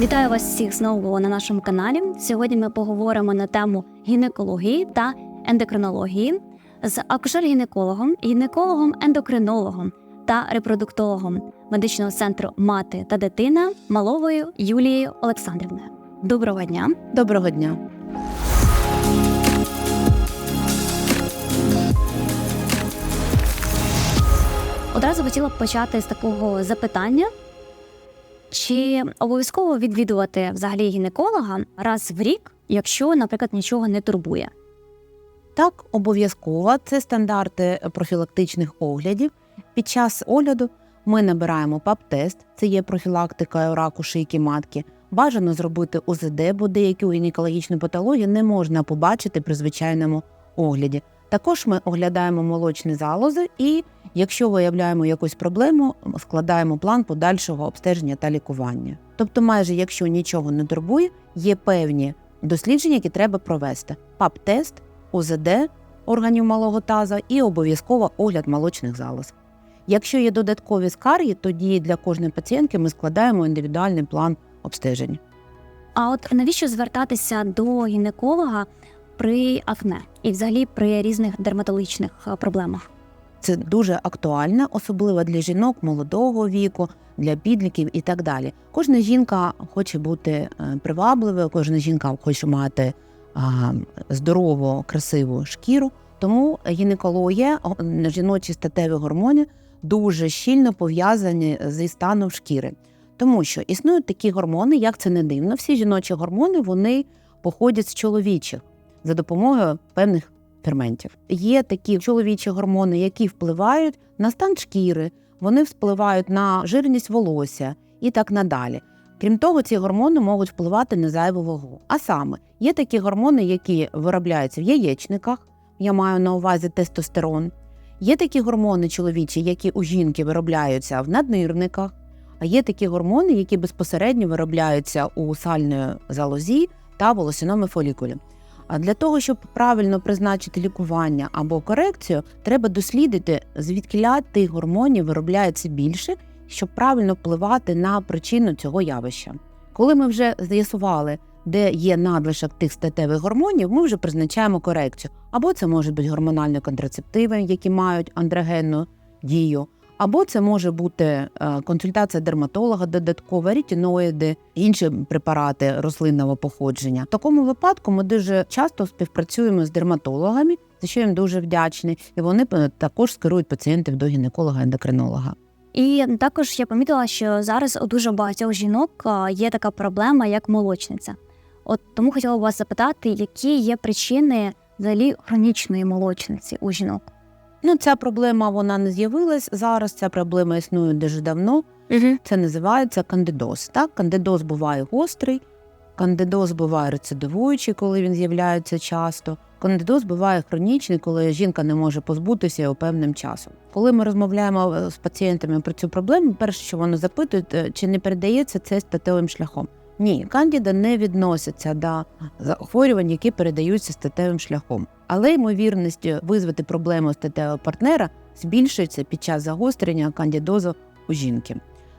Вітаю вас всіх знову на нашому каналі. Сьогодні ми поговоримо на тему гінекології та ендокринології з акушер-гінекологом, гінекологом-ендокринологом та репродуктологом медичного центру Мати та дитина Маловою Юлією Олександрівною. Доброго дня! Доброго дня. Одразу хотіла б почати з такого запитання. Чи обов'язково відвідувати взагалі гінеколога раз в рік, якщо, наприклад, нічого не турбує? Так, обов'язково це стандарти профілактичних оглядів. Під час огляду ми набираємо ПАП-тест, це є профілактика раку шийки матки. Бажано зробити УЗД, бо деяку гінекологічну патологію не можна побачити при звичайному огляді. Також ми оглядаємо молочні залози і, якщо виявляємо якусь проблему, складаємо план подальшого обстеження та лікування. Тобто, майже якщо нічого не турбує, є певні дослідження, які треба провести: ПАП-тест, УЗД органів малого таза і обов'язково огляд молочних залоз. Якщо є додаткові скарги, тоді для кожної пацієнтки ми складаємо індивідуальний план обстежень. А от навіщо звертатися до гінеколога при акне і взагалі при різних дерматологічних е, проблемах? Це дуже актуально, особливо для жінок молодого віку, для підлітків і так далі. Кожна жінка хоче бути е, привабливою, кожна жінка хоче мати здорову, красиву шкіру. Тому гінекологія, жіночі статеві гормони дуже щільно пов'язані зі станом шкіри. Тому що існують такі гормони, як це не дивно. Всі жіночі гормони вони походять з чоловічих за допомогою певних ферментів. Є такі чоловічі гормони, які впливають на стан шкіри, вони впливають на жирність волосся і так надалі. Крім того, ці гормони можуть впливати на зайву вагу. А саме є такі гормони, які виробляються в яєчниках. Я маю на увазі тестостерон. Є такі гормони чоловічі, які у жінки виробляються в наднирниках. А є такі гормони, які безпосередньо виробляються у сальної залозі та волосяному фолікулі. А для того, щоб правильно призначити лікування або корекцію, треба дослідити, звідкиля тих гормонів виробляється більше, щоб правильно впливати на причину цього явища. Коли ми вже з'ясували, де є надлишок тих статевих гормонів, ми вже призначаємо корекцію. Або це можуть бути гормональні контрацептиви, які мають андрогенну дію, або це може бути е, консультація дерматолога, додаткова рітіноїди, інші препарати рослинного походження. В такому випадку ми дуже часто співпрацюємо з дерматологами, за що їм дуже вдячні, і вони е, також скерують пацієнтів до гінеколога-ендокринолога. І також я помітила, що зараз у дуже багатьох жінок є така проблема, як молочниця. От тому хотіла б вас запитати, які є причини взагалі хронічної молочниці у жінок? Ну, ця проблема вона не з'явилась зараз. Ця проблема існує дуже давно. Угу. Це називається кандидоз. Так, кандидоз буває гострий, кандидоз буває рецидивуючий, коли він з'являється часто. Кандидоз буває хронічний, коли жінка не може позбутися його певним часом. Коли ми розмовляємо е, з пацієнтами про цю проблему, перше, що вони запитують, е, чи не передається це статевим шляхом. Ні, кандіда не відноситься до захворювань, які передаються статевим шляхом. Але ймовірність визвати проблему статевого партнера збільшується під час загострення кандідозу у жінки.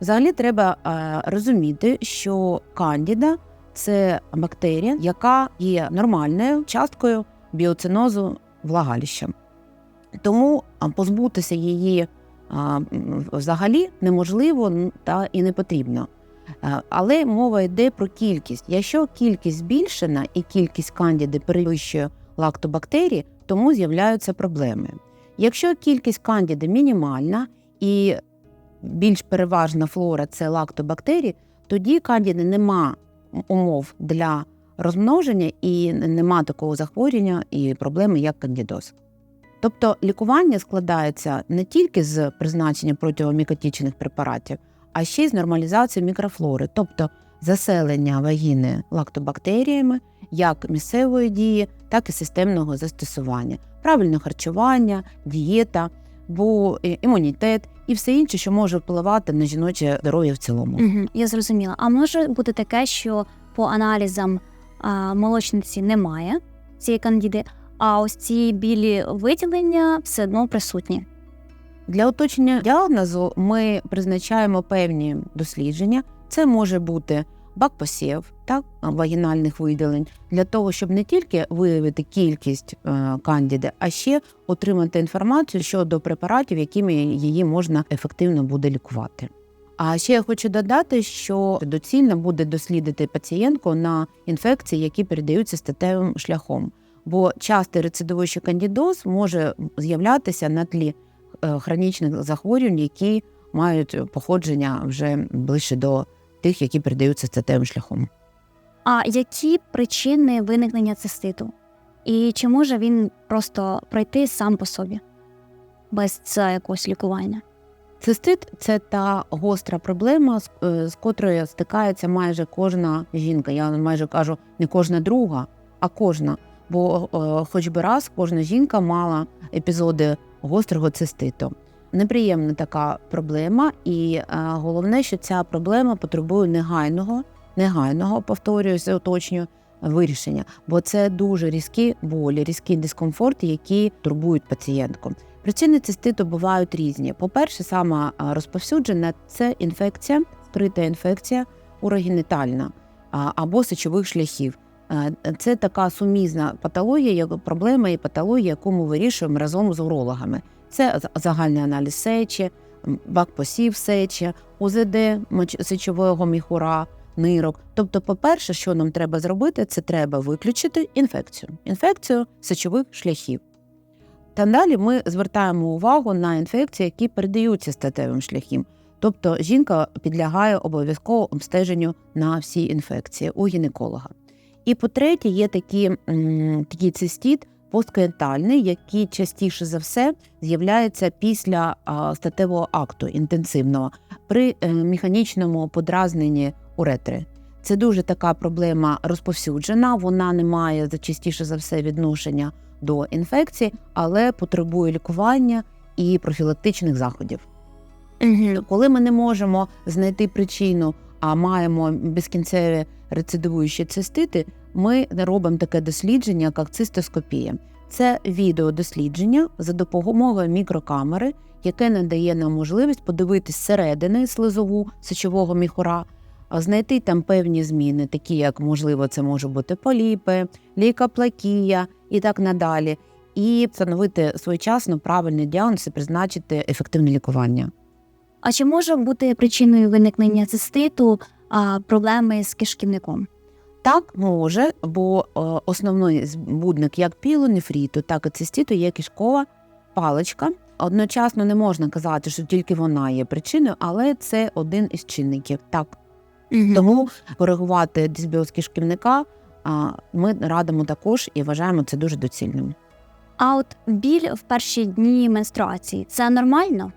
Взагалі треба е, розуміти, що кандіда це бактерія, яка є нормальною часткою біоцинозу влагалища. Тому позбутися її взагалі неможливо та і не потрібно. Е, Але мова йде про кількість. Якщо кількість збільшена і кількість кандіди перевищує лактобактерії, тому з'являються проблеми. Якщо кількість кандіди мінімальна і більш переважна флора це лактобактерії, тоді кандіди нема умов для розмноження і нема такого захворювання і проблеми, як кандідоз. Тобто лікування складається не тільки з призначення протиомікотичних препаратів, а ще й з нормалізацією мікрофлори, тобто заселення вагіни лактобактеріями як місцевої дії, так і системного застосування, правильне харчування, дієта, бо імунітет і все інше, що може впливати на жіноче здоров'я в цілому. Угу. Я зрозуміла. А може бути таке, що по аналізам а, молочниці немає цієї кандіди, а ось ці білі виділення все одно присутні. Для уточнення діагнозу ми призначаємо певні дослідження. Це може бути бакпосів, так, вагінальних виділень, для того, щоб не тільки виявити кількість е, кандіди, а ще отримати інформацію щодо препаратів, якими її можна ефективно буде лікувати. А ще я хочу додати, що доцільно буде дослідити пацієнтку на інфекції, які передаються статевим шляхом, бо частий рецидивуючий кандідоз може з'являтися на тлі хронічних захворювань, які мають походження вже ближче до тих, які передаються статевим шляхом. А які причини виникнення циститу? І чи може він просто пройти сам по собі без е, якогось лікування? Цистит це та гостра проблема, з, е, з котрою стикається майже кожна жінка. Я майже кажу не кожна друга, а кожна. Бо е, хоч би раз кожна жінка мала епізоди гострого циститу. Неприємна така проблема, і е, головне, що ця проблема потребує негайного, негайного, повторююся, уточнюю, вирішення, бо це дуже різкі болі, різкі дискомфорти, які турбують пацієнтку. Причини циститу бувають різні. По-перше, сама а, розповсюджена це інфекція, скрита інфекція урогенітальна або сечових шляхів. А, Це така сумізна патологія, проблема і патологія, яку ми вирішуємо разом з урологами. Це загальний аналіз сечі, м, бакпосів сечі, УЗД сечового міхура, нирок. Тобто, по-перше, що нам треба зробити, це треба виключити інфекцію, інфекцію сечових шляхів. Та далі ми звертаємо увагу на інфекції, які передаються статевим шляхом. Тобто жінка підлягає обов'язково обстеженню на всі інфекції у гінеколога. І по-третє, є такі, м, такий цистіт посткоєнтальний, який частіше за все з'являється після статевого акту інтенсивного при е, механічному подразненні уретри. Це дуже така проблема розповсюджена, вона не має частіше за все відношення до інфекції, але потребує лікування і профілактичних заходів. Коли ми не можемо знайти причину, а маємо безкінцеві рецидивуючі цистити, ми робимо таке дослідження, як цистоскопія. Це відеодослідження за допомогою мікрокамери, яке надає нам можливість подивитись зсередини слизову сечового міхура, знайти там певні зміни, такі як, можливо, це може бути поліпи, лейкоплакія і так надалі, і встановити своєчасно правильний діагноз і призначити ефективне лікування. А чи може бути причиною виникнення циститу а, проблеми з кишківником? Так може, бо е, основний збудник як пілонефріту, так і циститу є кишкова паличка. Одночасно не можна казати, що тільки вона є причиною, але це один із чинників. Так Угу. тому коригувати дисбіоз кишківника ми радимо також і вважаємо це дуже доцільним. А от біль в перші дні менструації це нормально?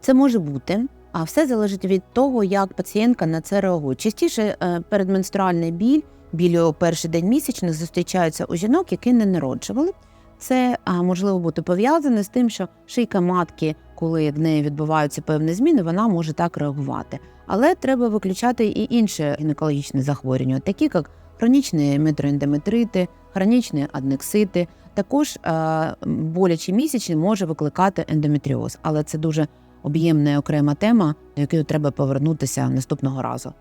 Це може бути, а все залежить від того, як пацієнтка на це реагує. Частіше е, передменструальний біль, біль у перший день місячних зустрічаються у жінок, які не народжували. Це можливо бути пов'язане з тим, що шийка матки, коли в неї відбуваються певні зміни, вона може так реагувати. Але треба виключати і інші гінекологічні захворювання, такі як хронічні метроендометрити, хронічні аднексити. Також е, болячі місячні може викликати ендометріоз, але це дуже об'ємна і окрема тема, до якої треба повернутися наступного разу.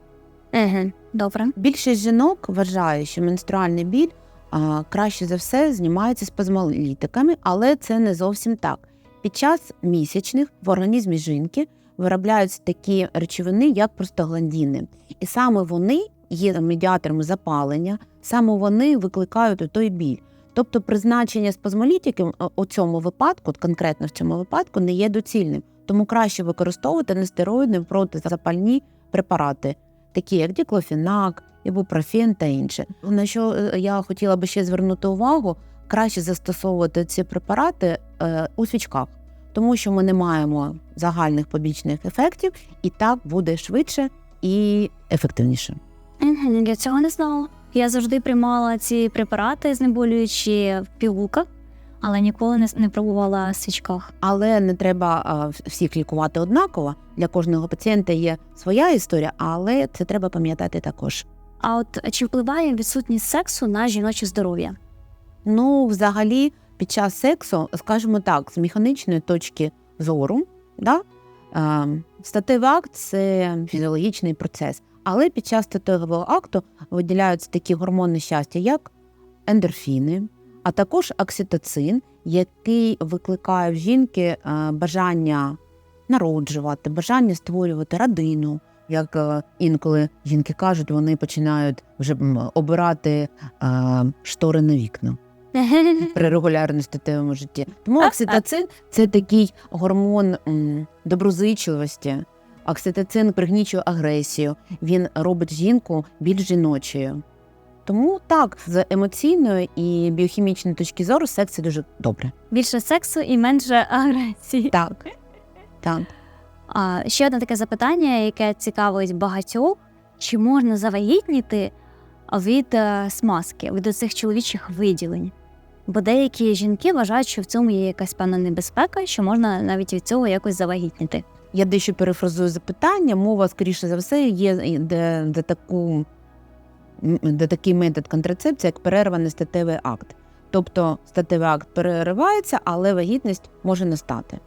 Угу. Добре. Більшість жінок вважає, що менструальний біль а, краще за все знімається спазмолітиками, але це не зовсім так. Під час місячних в організмі жінки виробляються такі речовини, як простагландіни. І саме вони є медіаторами запалення, саме вони викликають той біль. Тобто призначення спазмолітиків е, у цьому випадку, конкретно в цьому випадку, не є доцільним. Тому краще використовувати нестероїдні протизапальні препарати, такі як діклофінак, ібупрофен та інше. На що е, я хотіла би ще звернути увагу, краще застосовувати ці препарати е, у свічках, тому що ми не маємо загальних побічних ефектів, і так буде швидше і ефективніше. Я цього не знала. Я завжди приймала ці препарати знеболюючі в пігулках, але ніколи не, не пробувала в свічках. Але не треба а, всіх лікувати однаково. Для кожного пацієнта є своя історія, але це треба пам'ятати також. А от чи впливає відсутність сексу на жіноче здоров'я? Ну, взагалі, під час сексу, скажімо так, з механічної точки зору, да, статевий акт це фізіологічний процес. Але під час статевого акту виділяються такі гормони щастя, як ендорфіни, а також окситоцин, який викликає в жінки е, бажання народжувати, бажання створювати родину. Як е, інколи жінки кажуть, вони починають вже обирати е, штори на вікна при регулярному статевому житті. Тому окситоцин це такий гормон доброзичливості. Окситоцин пригнічує агресію, він робить жінку більш жіночою. Тому так, з емоційної і біохімічної точки зору, секс це дуже добре. Більше сексу і менше агресії. Так. Так. А ще одне таке запитання, яке цікавить багатьох: чи можна завагітніти від е, смазки, від цих чоловічих виділень? Бо деякі жінки вважають, що в цьому є якась певна небезпека, що можна навіть від цього якось завагітніти. Я дещо перефразую запитання. Мова, скоріше за все, є де, де, таку, такий метод контрацепції, як перерваний статевий акт. Тобто статевий акт переривається, але вагітність може настати.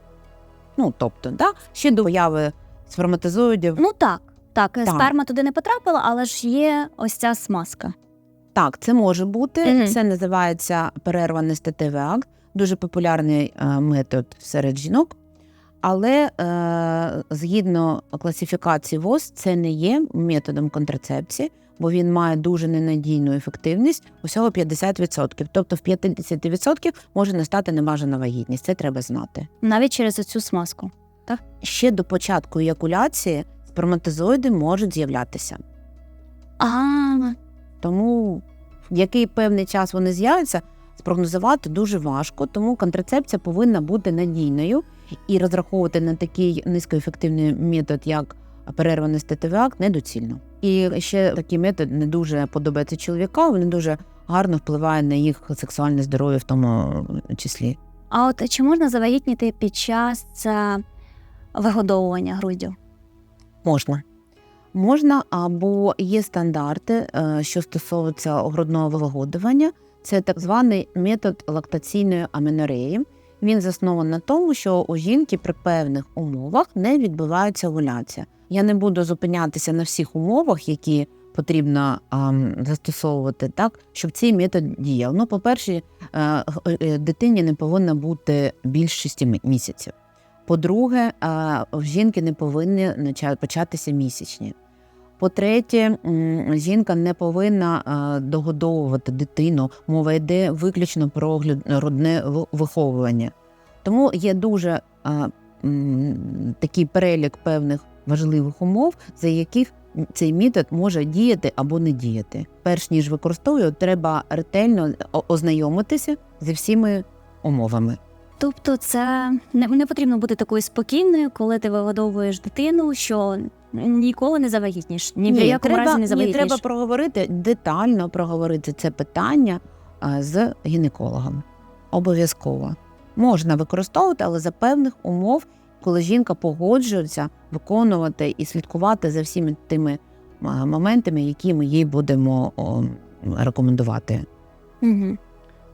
Ну, тобто, да? ще до появи сперматозоїдів. Ну так, так, Так. сперма туди не потрапила, але ж є ось ця смазка. Так, це може бути. Мгм. Це називається перерваний статевий акт, дуже популярний е, метод серед жінок. Але е, згідно класифікації ВОЗ, це не є методом контрацепції, бо він має дуже ненадійну ефективність усього 50%. Тобто в 50% може настати небажана вагітність. Це треба знати. Навіть через цю смазку. Ще до початку еякуляції сперматозоїди можуть з'являтися. А, Тому в який певний час вони з'являться, спрогнозувати дуже важко, тому контрацепція повинна бути надійною і розраховувати на такий низькоефективний метод, як перерваний статевий акт, недоцільно. І ще такий метод не дуже подобається чоловікам, він дуже гарно впливає на їх сексуальне здоров'я в тому числі. а от чи можна завагітніти під час е, вигодовування груддю? Можна. Можна або є стандарти, е, що стосуються грудного вилагодування. Це так званий метод лактаційної аменореї. Він заснований на тому, що у жінки при певних умовах не відбувається овуляція. Я не буду зупинятися на всіх умовах, які потрібно ам, застосовувати, так щоб цей метод діяв. Ну, по-перше, е, е, дитині не повинно бути більш 6 місяців. По-друге, е, в жінки не повинні початися місячні. По-третє, жінка не повинна е, догодовувати дитину. Мова йде виключно про ви- виховування. Тому є дуже е, такий перелік певних важливих умов, за яких цей метод може діяти або не діяти. Перш ніж використовую, треба ретельно ознайомитися зі всіми умовами. Тобто, це не, не потрібно бути такою спокійною, коли ти вигодовуєш дитину, що ніколи не завагітніш. Ні, в якому треба, разі не ні, завагітніш. треба проговорити детально проговорити це питання а, з гінекологом. Обов'язково можна використовувати, але за певних умов, коли жінка погоджується виконувати і слідкувати за всіми тими а, моментами, які ми їй будемо о, рекомендувати. Угу.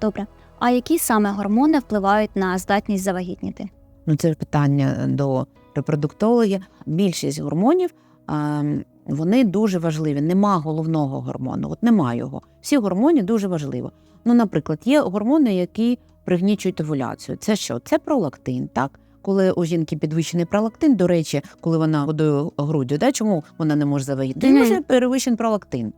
Добре. А які саме гормони впливають на здатність завагітніти? Ну, це питання до репродуктології. Більшість гормонів вони дуже важливі. Нема головного гормону, от нема його. Всі гормони дуже важливі. Ну, наприклад, є гормони, які пригнічують овуляцію. Це що? Це пролактин, так? Коли у жінки підвищений пролактин, до речі, коли вона годує груддю, да, чому вона не може завагітніти? Мгм. Тому що перевищений пролактин.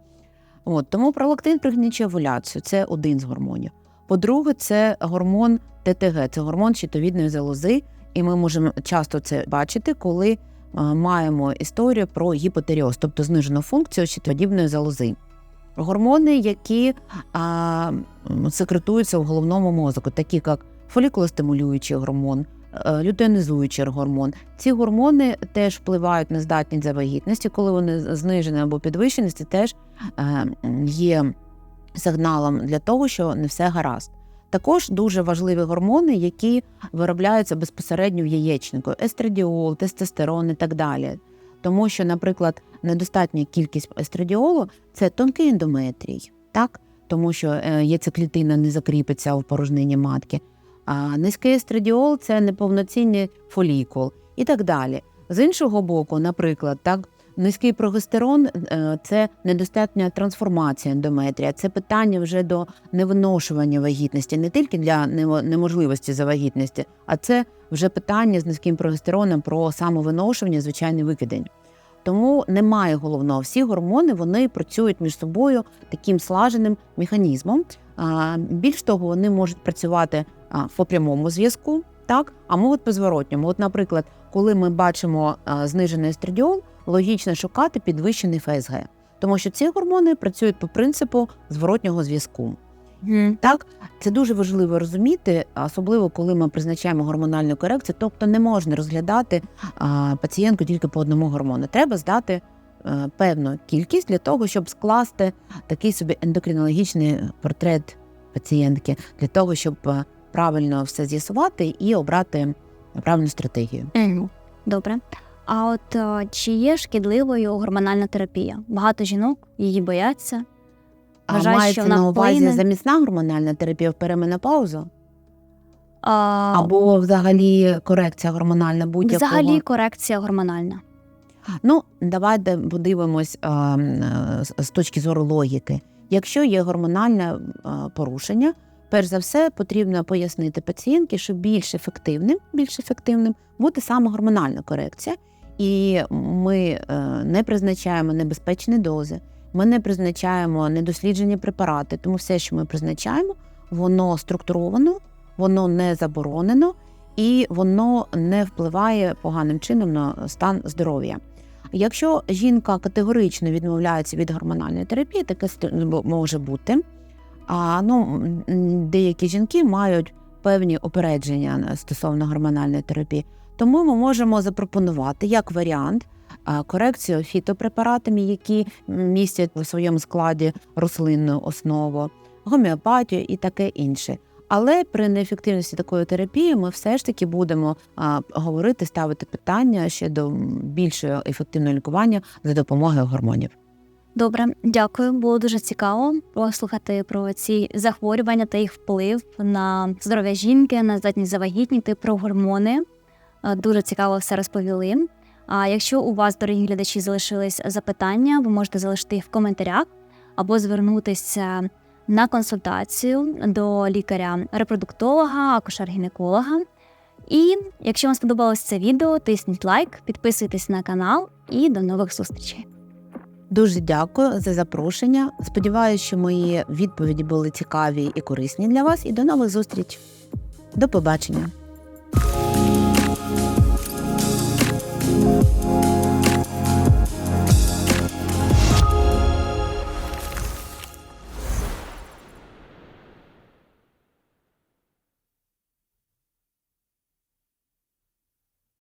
От, тому пролактин пригнічує овуляцію. Це один з гормонів. По-друге, це гормон ТТГ, це гормон щитовідної залози, і ми можемо часто це бачити, коли е, маємо історію про гіпотеріоз, тобто знижену функцію щитоподібної залози. Гормони, які а, секретуються в головному мозку, такі як фолікулостимулюючий гормон, е, лютеонізуючий гормон. Ці гормони теж впливають на здатність завагітності, коли вони знижені або підвищені, це теж е, є сигналом для того, що не все гаразд. Також дуже важливі гормони, які виробляються безпосередньо в яєчнику: естрадіол, тестостерон і так далі. Тому що, наприклад, недостатня кількість естрадіолу це тонкий ендометрій, так? тому що е, яйцеклітина не закріпиться в порожнині матки. А низький естрадіол це неповноцінний фолікул і так далі. З іншого боку, наприклад, так, низький прогестерон е, це недостатня трансформація ендометрія. Це питання вже до невиношування вагітності, не тільки для немо- неможливості завагітності, а це вже питання з низьким прогестероном про самовиношування, звичайний викидень. Тому немає головного. Всі гормони вони працюють між собою таким слаженим механізмом. Більш того, вони можуть працювати по прямому зв'язку, так, а можуть по зворотньому. От, наприклад, коли ми бачимо знижений естрадіол, логічно шукати підвищений ФСГ, тому що ці гормони працюють по принципу зворотнього зв'язку. Так, це дуже важливо розуміти, особливо коли ми призначаємо гормональну корекцію. Тобто не можна розглядати а, пацієнтку тільки по одному гормону. Треба здати е, певну кількість для того, щоб скласти такий собі ендокринологічний портрет пацієнтки, для того, щоб е, правильно все з'ясувати і обрати правильну стратегію. Мгм. Добре. А от е, чи є шкідливою гормональна терапія? Багато жінок її бояться. А мається що вона на увазі вплине. замісна гормональна терапія в переменопаузу? А, Або взагалі корекція гормональна будь-якого? взагалі корекція гормональна. Ну, давайте подивимось а, е, з- з точки зору логіки. Якщо є гормональне а, порушення, перш за все потрібно пояснити пацієнтки, що більш ефективним, більш ефективним буде саме гормональна корекція, і ми е, не призначаємо небезпечні дози, ми не призначаємо недосліджені препарати, тому все, що ми призначаємо, воно структуровано, воно не заборонено і воно не впливає поганим чином на стан здоров'я. Якщо жінка категорично відмовляється від гормональної терапії, таке ст- може бути. А ну, деякі жінки мають певні опередження стосовно гормональної терапії. Тому ми можемо запропонувати як варіант корекцію фітопрепаратами, які містять у своєму складі рослинну основу, гомеопатію і таке інше. Але при неефективності такої терапії ми все ж таки будемо а, говорити, ставити питання ще до більшого ефективного лікування за допомогою гормонів. Добре, дякую. Було дуже цікаво послухати про ці захворювання та їх вплив на здоров'я жінки, на здатність завагітніти, про гормони. Е, Дуже цікаво все розповіли. А якщо у вас, дорогі глядачі, залишились запитання, ви можете залишити їх в коментарях або звернутися на консультацію до лікаря-репродуктолога, акушер-гінеколога. І якщо вам сподобалось це відео, тисніть лайк, підписуйтесь на канал і до нових зустрічей. Дуже дякую за запрошення. Сподіваюся, що мої відповіді були цікаві і корисні для вас. І до нових зустріч. До побачення.